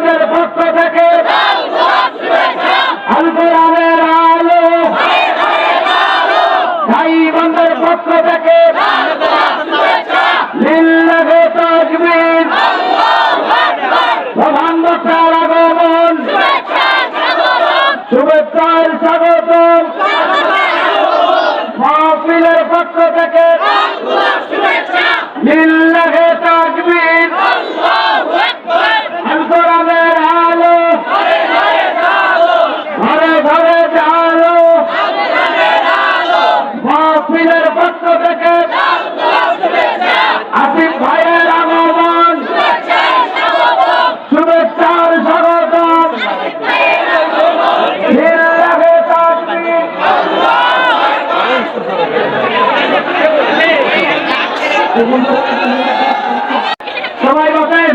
আমাদের পক্ষ থেকে। আলপুরানের আলো। ভাই বন্ধের পক্ষ থেকে। লীলাগে তজবির প্রধান বক্তার আগমন। শুভেচ্ছার স্বাগত মাহফিলের পক্ষ থেকে। নীল সবাই বসেন।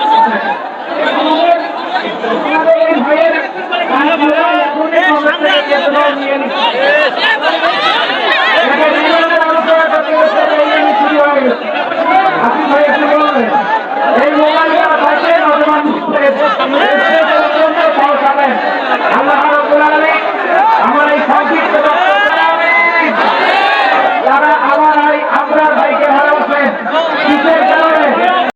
Yeah.